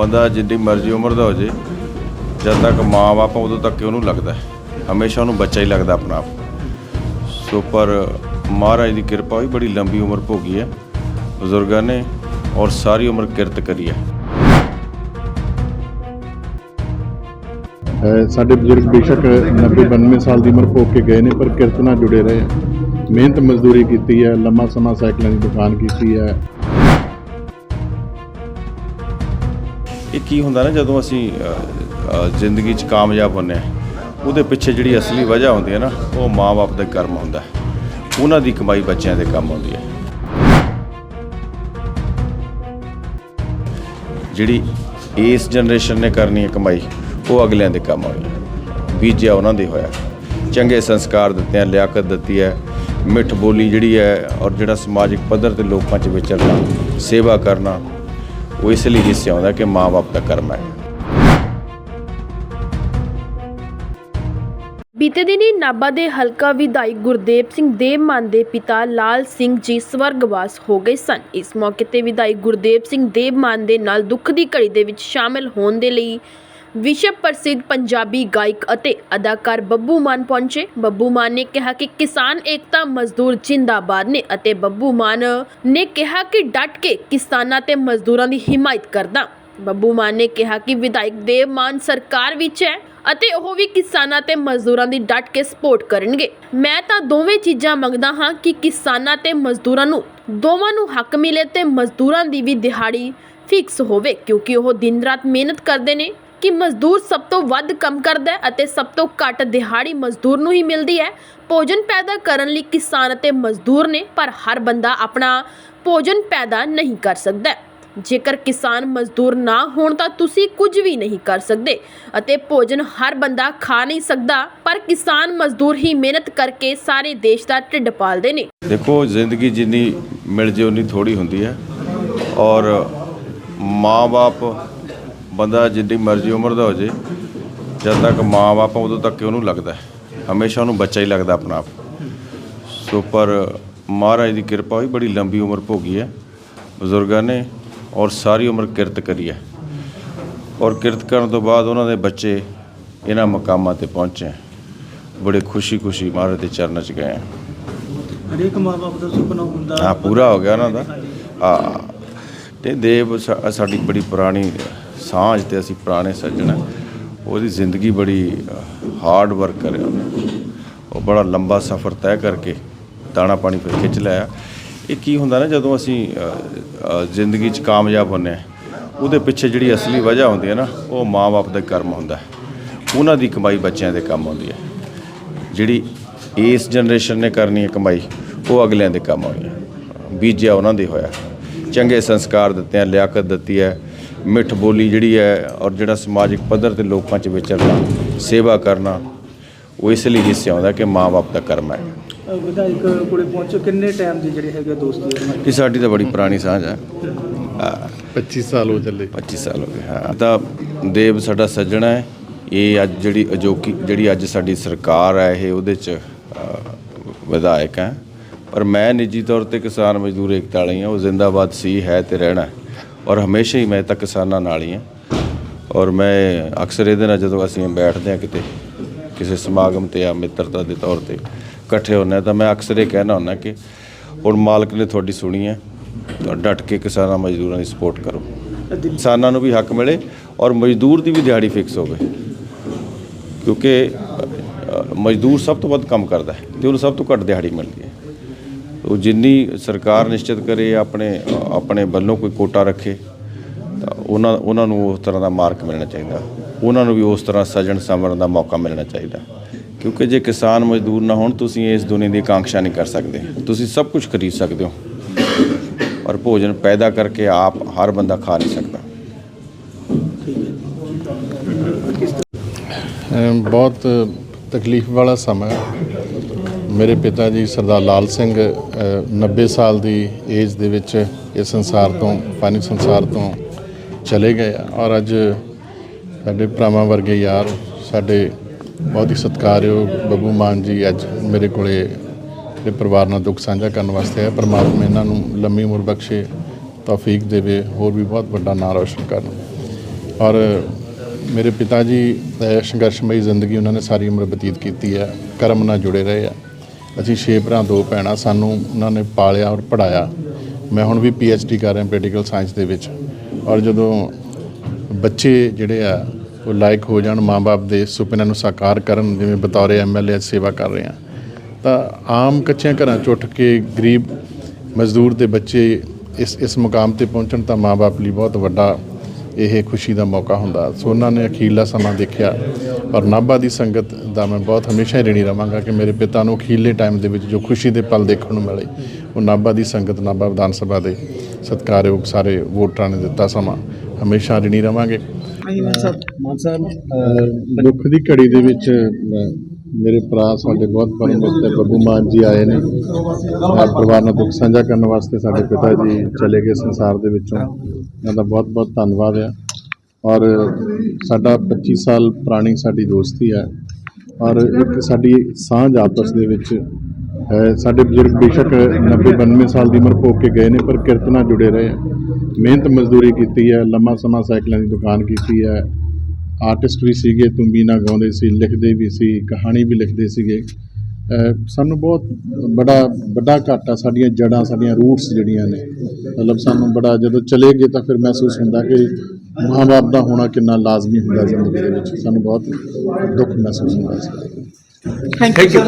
ਬੰਦਾ ਜਿੰਨੀ ਮਰਜ਼ੀ ਉਮਰ ਦਾ ਹੋ ਜੇ, ਜਦ ਤੱਕ ਮਾਂ-ਬਾਪ ਉਦੋਂ ਤੱਕ ਹੀ ਉਹਨੂੰ ਲੱਗਦਾ ਹੈ। ਹਮੇਸ਼ਾ ਉਹਨੂੰ ਬੱਚਾ ਹੀ ਲੱਗਦਾ ਆਪਣਾ ਆਪ। ਸੋ ਪਰ ਮਹਾਰਾਜ ਦੀ ਕਿਰਪਾ ਹੋਈ ਬੜੀ ਲੰਬੀ ਉਮਰ ਭੋਗੀ ਹੈ, ਬਜ਼ੁਰਗਾਂ ਨੇ ਔਰ ਸਾਰੀ ਉਮਰ ਕਿਰਤ ਕਰੀ ਹੈ। ਸਾਡੇ ਬਜ਼ੁਰਗ ਬੇਸ਼ੱਕ 90 92 ਸਾਲ ਦੀ ਉਮਰ ਭੋਗ ਕੇ ਗਏ ਨੇ, ਪਰ ਕਿਰਤ ਨਾਲ ਜੁੜੇ ਰਹੇ ਮਿਹਨਤ ਮਜ਼ਦੂਰੀ ਕੀਤੀ ਹੈ, ਲੰਮਾ ਸਮਾਂ ਸਾਈਕਲਾਂ ਦੀ ਦੁਕਾਨ ਕੀਤੀ ਹੈ। ਇਹ ਕੀ ਹੁੰਦਾ ਨਾ ਜਦੋਂ ਅਸੀਂ ਜ਼ਿੰਦਗੀ 'ਚ ਕਾਮਯਾਬ ਹੁੰਦੇ ਹਾਂ, ਉਹਦੇ ਪਿੱਛੇ ਜਿਹੜੀ ਅਸਲੀ ਵਜ੍ਹਾ ਹੁੰਦੀ ਹੈ ਨਾ, ਉਹ ਮਾਂ-ਬਾਪ ਦੇ ਕਰਮ ਹੁੰਦਾ ਉਹਨਾਂ ਦੀ ਕਮਾਈ ਬੱਚਿਆਂ ਦੇ ਕੰਮ ਆਉਂਦੀ ਹੈ। ਜਿਹੜੀ ਇਸ ਜਨਰੇਸ਼ਨ ਨੇ ਕਰਨੀ ਹੈ ਕਮਾਈ, ਉਹ ਅਗਲਿਆਂ ਦੇ ਕੰਮ ਆਉਣੀ ਹੈ। ਬੀਜਿਆ ਉਹਨਾਂ ਦੇ ਹੋਇਆ। ਚੰਗੇ ਸੰਸਕਾਰ ਦਿੱਤੇ ਆ, ਲਿਆਕਤ ਦਿੱਤੀ ਹੈ। ਮਿੱਠ ਬੋਲੀ ਜਿਹੜੀ ਹੈ, ਔਰ ਜਿਹੜਾ ਸਮਾਜਿਕ ਪੱਧਰ ਤੇ ਲੋਕਾਂ 'ਚ ਵਿਚਰਨਾ, ਸੇਵਾ ਕਰਨਾ ਉਹ ਇਸ ਲਈ ਹਿੱਸੇ ਆਉਂਦਾ ਕਿ ਮਾਂ-ਬਾਪ ਦਾ ਕਰਮ ਹੈ। ਬੀਤੇ ਦਿਨੀ ਨਾਭਾ ਦੇ ਹਲਕਾ ਵਿਧਾਇਕ ਗੁਰਦੇਵ ਸਿੰਘ ਦੇਵ ਮਾਨ ਦੇ ਪਿਤਾ ਲਾਲ ਸਿੰਘ ਜੀ ਸਵਰਗਵਾਸ ਹੋ ਗਏ ਸਨ। ਇਸ ਮੌਕੇ ਤੇ ਵਿਧਾਇਕ ਗੁਰਦੇਵ ਸਿੰਘ ਦੇਵ ਮਾਨ ਦੇ ਨਾਲ ਦੁੱਖ ਦੀ ਘੜੀ ਦੇ ਵਿੱਚ ਸ਼ਾਮਿਲ ਹੋਣ ਦੇ ਲਈ ਵਿਸ਼ਵ ਪ੍ਰਸਿੱਧ ਪੰਜਾਬੀ ਗਾਇਕ ਅਤੇ ਅਦਾਕਾਰ ਬੱਬੂ ਮਾਨ ਪਹੁੰਚੇ। ਬੱਬੂ ਮਾਨ ਨੇ ਕਿਹਾ ਕਿ ਕਿਸਾਨ ਏਕਤਾ ਮਜ਼ਦੂਰ ਜਿੰਦਾਬਾਦ ਨੇ ਅਤੇ ਬੱਬੂ ਮਾਨ ਨੇ ਕਿਹਾ ਕਿ ਡਟ ਕੇ ਕਿਸਾਨਾਂ ਤੇ ਮਜ਼ਦੂਰਾਂ ਦੀ ਹਿਮਾਇਤ ਕਰਦਾ। ਬੱਬੂ ਮਾਨ ਨੇ ਕਿਹਾ ਕਿ ਵਿਧਾਇਕ ਦੇਵ ਮਾਨ ਸਰਕਾਰ ਵਿੱਚ ਹੈ ਅਤੇ ਉਹ ਵੀ ਕਿਸਾਨਾਂ ਤੇ ਮਜ਼ਦੂਰਾਂ ਦੀ ਡਟ ਕੇ ਸਪੋਰਟ ਕਰਨਗੇ। ਮੈਂ ਤਾਂ ਦੋਵੇਂ ਚੀਜ਼ਾਂ ਮੰਗਦਾ ਹਾਂ ਕਿ ਕਿਸਾਨਾਂ ਤੇ ਮਜ਼ਦੂਰਾਂ ਨੂੰ, ਦੋਵਾਂ ਨੂੰ ਹੱਕ ਮਿਲੇ ਤੇ ਮਜ਼ਦੂਰਾਂ ਦੀ ਵੀ ਦਿਹਾੜੀ ਫਿਕਸ ਹੋਵੇ, ਕਿਉਂਕਿ ਉਹ ਦਿਨ ਰਾਤ ਮਿਹਨਤ ਕਰਦੇ ਨੇ ਕਿ ਮਜ਼ਦੂਰ ਸਭ ਤੋਂ ਵੱਧ ਕੰਮ ਕਰਦਾ ਹੈ ਅਤੇ ਸਭ ਤੋਂ ਘੱਟ ਦਿਹਾੜੀ ਮਜ਼ਦੂਰ ਨੂੰ ਹੀ ਮਿਲਦੀ ਹੈ। ਭੋਜਨ ਪੈਦਾ ਕਰਨ ਲਈ ਕਿਸਾਨ ਅਤੇ ਮਜ਼ਦੂਰ ਨੇ ਪਰ ਹਰ ਬੰਦਾ ਆਪਣਾ ਭੋਜਨ ਪੈਦਾ ਨਹੀਂ ਕਰ ਸਕਦਾ। ਜੇਕਰ ਕਿਸਾਨ ਮਜ਼ਦੂਰ ਨਾ ਹੋਣ ਤਾਂ ਤੁਸੀਂ ਕੁਝ ਵੀ ਨਹੀਂ ਕਰ ਸਕਦੇ ਅਤੇ ਭੋਜਨ ਹਰ ਬੰਦਾ ਖਾ ਨਹੀਂ ਸਕਦਾ। ਪਰ ਕਿਸਾਨ ਮਜ਼ਦੂਰ ਹੀ ਮਿਹਨਤ ਕਰਕੇ ਸਾਰੇ ਦੇਸ਼ ਦਾ ਢਿੱਡ ਪਾਲਦੇ ਨੇ। ਦੇਖੋ, ਜ਼ਿੰਦਗੀ ਜਿੰਨੀ ਮਿਲ ਜੇ ਉਨੀ ਥੋੜੀ ਹੁੰਦੀ ਹੈ ਔਰ ਮਾਂ-ਬਾਪ ਬੰਦਾ ਜਿੰਨੀ ਮਰਜ਼ੀ ਉਮਰ ਦਾ ਹੋ ਜੇ ਜਦ ਤੱਕ ਮਾਂ-ਬਾਪ ਉਦੋਂ ਤੱਕ ਉਹਨੂੰ ਲੱਗਦਾ ਹੈ। ਹਮੇਸ਼ਾ ਉਹਨੂੰ ਬੱਚਾ ਹੀ ਲੱਗਦਾ ਆਪਣਾ ਆਪ। ਸੋ ਪਰ ਮਹਾਰਾਜ ਦੀ ਕਿਰਪਾ ਹੋਈ ਬੜੀ ਲੰਬੀ ਉਮਰ ਭੋਗੀ ਹੈ ਬਜ਼ੁਰਗਾਂ ਨੇ ਔਰ ਸਾਰੀ ਉਮਰ ਕਿਰਤ ਕਰੀ ਹੈ। ਔਰ ਕਿਰਤ ਕਰਨ ਤੋਂ ਬਾਅਦ ਉਹਨਾਂ ਦੇ ਬੱਚੇ ਇਹਨਾਂ ਮਕਾਮਾਂ ਤੇ ਪਹੁੰਚੇ। ਬੜੇ ਖੁਸ਼ੀ-ਖੁਸ਼ੀ ਮਹਾਰਾਜ ਦੇ ਚਰਨਾਂ 'ਚ ਗਏ ਹਰੇਕ ਮਾਪੇ ਦਾ ਸੁਪਨਾ ਹੁੰਦਾ ਹਾਂ। ਪੂਰਾ ਹੋ ਗਿਆ ਉਹਨਾਂ ਦਾ ਆ ਤੇ ਦੇਵ ਸਾਡੀ ਬੜੀ ਪੁਰਾਣੀ ਸਾਂਝ ਤੇ ਅਸੀਂ ਪੁਰਾਣੇ ਸੱਜਣ ਉਹਦੀ ਜ਼ਿੰਦਗੀ ਬੜੀ ਹਾਰਡ ਵਰਕ ਕਰਿਆ ਉਹਨੇ। ਉਹ ਬੜਾ ਲੰਬਾ ਸਫ਼ਰ ਤੈਅ ਕਰਕੇ ਦਾਣਾ ਪਾਣੀ ਫਿਰ ਖਿੱਚ ਲਿਆ ਇਹ ਕੀ ਹੁੰਦਾ ਨਾ, ਜਦੋਂ ਅਸੀਂ ਜ਼ਿੰਦਗੀ 'ਚ ਕਾਮਯਾਬ ਹੁੰਦੇ ਹਾਂ, ਉਹਦੇ ਪਿੱਛੇ ਜਿਹੜੀ ਅਸਲੀ ਵਜ੍ਹਾ ਹੁੰਦੀ ਹੈ ਨਾ, ਉਹ ਮਾਂ-ਬਾਪ ਦਾ ਕਰਮ ਹੁੰਦਾ ਉਹਨਾਂ ਦੀ ਕਮਾਈ ਬੱਚਿਆਂ ਦੇ ਕੰਮ ਆਉਂਦੀ ਹੈ। ਜਿਹੜੀ ਇਸ ਜਨਰੇਸ਼ਨ ਨੇ ਕਰਨੀ ਹੈ ਕਮਾਈ, ਉਹ ਅਗਲਿਆਂ ਦੇ ਕੰਮ ਆਉਣੀ ਹੈ। ਬੀਜਿਆ ਉਹਨਾਂ ਦੇ ਹੋਇਆ। ਚੰਗੇ ਸੰਸਕਾਰ ਦਿੱਤੇ ਆ, ਲਿਆਕਤ ਦਿੱਤੀ ਹੈ। ਮਿੱਠ ਬੋਲੀ ਜਿਹੜੀ ਹੈ ਔਰ ਜਿਹੜਾ ਸਮਾਜਿਕ ਪੱਧਰ ਤੇ ਲੋਕਾਂ 'ਚ ਵਿਚਰਨਾ ਸੇਵਾ ਕਰਨਾ ਉਹ ਇਸ ਲਈ ਹਿੱਸੇ ਆਉਂਦਾ ਕਿ ਮਾਂ-ਬਾਪ ਦਾ ਕਰਮ ਹੈ। ਅਹ ਵਿਧਾਇਕ ਕੋਲੇ ਪਹੁੰਚੋ ਕਿੰਨੇ ਟਾਈਮ ਦੀ ਜਿਹੜੀ ਹੈਗੀ ਆ ਦੋਸਤੀ ਹੈ? ਇਹ ਸਾਡੀ ਤਾਂ ਬੜੀ ਪੁਰਾਣੀ ਸਾਂਝ ਹੈ। 25 ਸਾਲ ਹੋ ਚੱਲੇ। 25 ਸਾਲ ਹੋ ਗਏ ਹਾਂ। ਤਾਂ ਦੇਵ ਸਾਡਾ ਸੱਜਣਾ ਹੈ। ਇਹ ਅੱਜ ਜਿਹੜੀ ਅਜੋਕੀ ਜਿਹੜੀ ਅੱਜ ਸਾਡੀ ਸਰਕਾਰ ਹੈ ਇਹ ਉਹਦੇ ਚ ਵਿਧਾਇਕ ਹੈ। ਪਰ ਮੈਂ ਨਿੱਜੀ ਤੌਰ ਤੇ ਕਿਸਾਨ ਮਜ਼ਦੂਰ ਏਕਤਾ ਵਾਲੀ ਹਾਂ ਉਹ ਜ਼ਿੰਦਾਬਾਦ ਸੀ ਹੈ ਤੇ ਰਹਿਣਾ। ਔਰ ਹਮੇਸ਼ਾ ਹੀ ਮੈਂ ਤਾਂ ਕਿਸਾਨਾਂ ਨਾਲ ਹੀ ਹਾਂ। ਔਰ ਮੈਂ ਅਕਸਰ ਇਹਦੇ ਨਾਲ ਜਦੋਂ ਅਸੀਂ ਬੈਠਦੇ ਹਾਂ ਕਿਤੇ, ਕਿਸੇ ਸਮਾਗਮ ਤੇ ਆ ਮਿੱਤਰਤਾ ਦੇ ਤੌਰ ਤੇ ਇਕੱਠੇ ਹੁੰਦੇ ਹਾਂ ਤਾਂ ਮੈਂ ਅਕਸਰ ਇਹ ਕਹਿਣਾ ਹੁੰਦਾ ਕਿ ਹੁਣ ਮਾਲਕ ਨੇ ਤੁਹਾਡੀ ਸੁਣੀ ਹੈ, ਤਾਂ ਡਟ ਕੇ ਕਿਸਾਨਾਂ ਮਜ਼ਦੂਰਾਂ ਦੀ ਸਪੋਰਟ ਕਰੋ। ਕਿਸਾਨਾਂ ਨੂੰ ਵੀ ਹੱਕ ਮਿਲੇ ਔਰ ਮਜ਼ਦੂਰ ਦੀ ਵੀ ਦਿਹਾੜੀ ਫਿਕਸ ਹੋਵੇ। ਕਿਉਂਕਿ ਮਜ਼ਦੂਰ ਸਭ ਤੋਂ ਵੱਧ ਕੰਮ ਕਰਦਾ ਹੈ ਤੇ ਉਹਨੂੰ ਸਭ ਤੋਂ ਘੱਟ ਦਿਹਾੜੀ ਮਿਲਦੀ ਹੈ। ਉਹ ਜਿੰਨੀ ਸਰਕਾਰ ਨਿਸ਼ਚਿਤ ਕਰੇ, ਆਪਣੇ ਆਪਣੇ ਵੱਲੋਂ ਕੋਈ ਕੋਟਾ ਰੱਖੇ, ਤਾਂ ਉਹਨਾਂ ਉਹਨਾਂ ਨੂੰ ਉਸ ਤਰ੍ਹਾਂ ਦਾ ਮਾਰਕ ਮਿਲਣਾ ਚਾਹੀਦਾ। ਉਹਨਾਂ ਨੂੰ ਵੀ ਉਸ ਤਰ੍ਹਾਂ ਸਜਣ ਸਮਰਨ ਦਾ ਮੌਕਾ ਮਿਲਣਾ ਚਾਹੀਦਾ। ਕਿਉਂਕਿ ਜੇ ਕਿਸਾਨ ਮਜ਼ਦੂਰ ਨਾ ਹੋਣ, ਤੁਸੀਂ ਇਸ ਦੁਨੀਆ ਦੀ ਕਾਂਖਿਆ ਨਹੀਂ ਕਰ ਸਕਦੇ। ਤੁਸੀਂ ਸਭ ਕੁਝ ਖਰੀਦ ਸਕਦੇ ਹੋ। ਪਰ ਭੋਜਨ ਪੈਦਾ ਕਰਕੇ ਆਪ ਹਰ ਬੰਦਾ ਖਾ ਨਹੀਂ ਸਕਦਾ। ਬਹੁਤ ਤਕਲੀਫ ਵਾਲਾ ਸਮਾਂ ਮੇਰੇ ਪਿਤਾ ਜੀ ਸਰਦਾਰ ਲਾਲ ਸਿੰਘ ਅ, 90 ਸਾਲ ਦੀ ਏਜ ਦੇ ਵਿੱਚ ਇਸ ਸੰਸਾਰ ਤੋਂ ਫਾਨੀ ਸੰਸਾਰ ਤੋਂ ਚਲੇ ਗਏ ਆ। ਔਰ ਅੱਜ ਸਾਡੇ ਭਰਾਵਾਂ ਵਰਗੇ ਯਾਰ ਸਾਡੇ ਬਹੁਤ ਹੀ ਸਤਿਕਾਰਯੋਗ ਬੱਬੂ ਮਾਨ ਜੀ ਅੱਜ ਮੇਰੇ ਕੋਲੇ ਤੇ ਪਰਿਵਾਰ ਨਾਲ ਦੁੱਖ ਸਾਂਝਾ ਕਰਨ ਵਾਸਤੇ ਹੈ ਪਰਮਾਤਮਾ ਇਹਨਾਂ ਨੂੰ ਲੰਮੀ ਉਮਰ ਬਖਸ਼ੇ ਤੌਫੀਕ ਦੇਵੇ ਹੋਰ ਵੀ ਬਹੁਤ ਵੱਡਾ ਨਾਂ ਰੌਸ਼ਨ ਕਰਨ। ਔਰ ਮੇਰੇ ਪਿਤਾ ਜੀ ਸੰਘਰਸ਼ਮਈ ਜ਼ਿੰਦਗੀ ਉਹਨਾਂ ਨੇ ਸਾਰੀ ਉਮਰ ਬਤੀਤ ਕੀਤੀ ਹੈ ਕਰਮ ਨਾਲ ਜੁੜੇ ਰਹੇ ਆ। ਅਸੀਂ ਛੇ ਭਰਾ, ਦੋ ਭੈਣਾਂ, ਸਾਨੂੰ ਉਹਨਾਂ ਨੇ ਪਾਲਿਆ ਔਰ ਪੜਾਇਆ ਮੈਂ ਹੁਣ ਵੀ ਡੀ ਕਰ ਰਿਹਾ ਪੋਲੀਟੀਕਲ ਸਾਇੰਸ ਦੇ ਵਿੱਚ। ਔਰ ਜਦੋਂ ਬੱਚੇ ਜਿਹੜੇ ਆ, ਉਹ ਲਾਇਕ ਹੋ ਜਾਣ ਮਾਪੇ ਦੇ ਸੁਪਨਿਆਂ ਨੂੰ ਸਾਕਾਰ ਕਰਨ, ਜਿਵੇਂ ਬਤੌਰੇ ਐਮਐਲਏ ਸੇਵਾ ਕਰ ਰਹੇ ਆ, ਤਾਂ ਆਮ ਕੱਚਿਆਂ ਘਰਾਂ ਚ ਉੱਠ ਕੇ ਗਰੀਬ ਮਜ਼ਦੂਰ ਦੇ ਬੱਚੇ ਇਸ ਇਸ ਮੁਕਾਮ ਤੇ ਪਹੁੰਚਣ ਤਾਂ ਮਾਪੇ ਲਈ ਬਹੁਤ ਵੱਡਾ ਇਹ ਖੁਸ਼ੀ ਦਾ ਮੌਕਾ ਹੁੰਦਾ। ਸੋ ਉਹਨਾਂ ਨੇ ਅਖੀਰਲਾ ਸਮਾਂ ਦੇਖਿਆ। ਔਰ ਨਾਭਾ ਦੀ ਸੰਗਤ ਦਾ ਮੈਂ ਬਹੁਤ ਹਮੇਸ਼ਾ ਹੀ ਰਣੀ ਰਵਾਂਗਾ ਕਿ ਮੇਰੇ ਪਿਤਾ ਨੂੰ ਅਖੀਰਲੇ ਟਾਈਮ ਦੇ ਵਿੱਚ ਜੋ ਖੁਸ਼ੀ ਦੇ ਪਲ ਦੇਖਣ ਨੂੰ ਮਿਲੇ ਉਹ ਨਾਭਾ ਦੀ ਸੰਗਤ ਨਾਭਾ ਵਿਧਾਨ ਸਭਾ ਦੇ ਸਤਿਕਾਰਯੋਗ ਸਾਰੇ ਵੋਟਰਾਂ ਨੇ ਦਿੱਤਾ ਸਮਾਂ। ਹਮੇਸ਼ਾ ਰਣੀ ਰਵਾਂਗੇ ਮਾਨ ਸਾਹਿਬ। ਦੁੱਖ ਦੀ ਘੜੀ ਦੇ ਵਿੱਚ ਮੇਰੇ ਭਰਾ ਸਾਡੇ ਬਹੁਤ ਪਰਮ ਬੱਬੂ ਮਾਨ ਜੀ ਆਏ ਨੇ। ਔਰ ਪਰਿਵਾਰ ਨਾਲ ਦੁੱਖ ਸਾਂਝਾ ਕਰਨ ਵਾਸਤੇ ਸਾਡੇ ਪਿਤਾ ਜੀ ਚਲੇ ਗਏ ਸੰਸਾਰ ਦੇ ਵਿੱਚੋਂ। ਇਹਨਾਂ ਦਾ ਬਹੁਤ ਬਹੁਤ ਧੰਨਵਾਦ ਹੈ ਔਰ ਸਾਡਾ 25 ਸਾਲ ਪੁਰਾਣੀ ਸਾਡੀ ਦੋਸਤੀ ਹੈ ਔਰ ਇੱਕ ਸਾਡੀ ਸਾਂਝ ਆਪਸ ਦੇ ਵਿੱਚ ਹੈ। ਸਾਡੇ ਬਜ਼ੁਰਗ ਬੇਸ਼ੱਕ 90 92 ਸਾਲ ਦੀ ਉਮਰ ਭੋਗ ਕੇ ਗਏ ਨੇ, ਪਰ ਕਿਰਤ ਨਾਲ ਜੁੜੇ ਰਹੇ ਮਿਹਨਤ ਮਜ਼ਦੂਰੀ ਕੀਤੀ ਹੈ ਲੰਮਾ ਸਮਾਂ ਸਾਈਕਲਾਂ ਦੀ ਦੁਕਾਨ ਕੀਤੀ ਹੈ ਆਰਟਿਸਟ ਵੀ ਸੀਗੇ ਤੁੰਬੀਨਾ ਗਾਉਂਦੇ ਸੀ ਲਿਖਦੇ ਵੀ ਸੀ ਕਹਾਣੀ ਵੀ ਲਿਖਦੇ ਸੀਗੇ। ਸਾਨੂੰ ਬਹੁਤ ਬੜਾ ਵੱਡਾ ਘਾਟਾ ਸਾਡੀਆਂ ਜੜਾਂ ਸਾਡੀਆਂ ਰੂਟਸ ਜਿਹੜੀਆਂ ਨੇ। ਮਤਲਬ ਸਾਨੂੰ ਬੜਾ ਜਦੋਂ ਚਲੇ ਗਏ ਤਾਂ ਫਿਰ ਮਹਿਸੂਸ ਹੁੰਦਾ ਕਿ ਮਾਂ-ਬਾਪ ਦਾ ਹੋਣਾ ਕਿੰਨਾ ਲਾਜ਼ਮੀ ਹੁੰਦਾ ਜ਼ਿੰਦਗੀ ਦੇ ਵਿੱਚ। ਸਾਨੂੰ ਬਹੁਤ ਦੁੱਖ ਮਹਿਸੂਸ ਹੁੰਦਾ ਸੀ। Thank you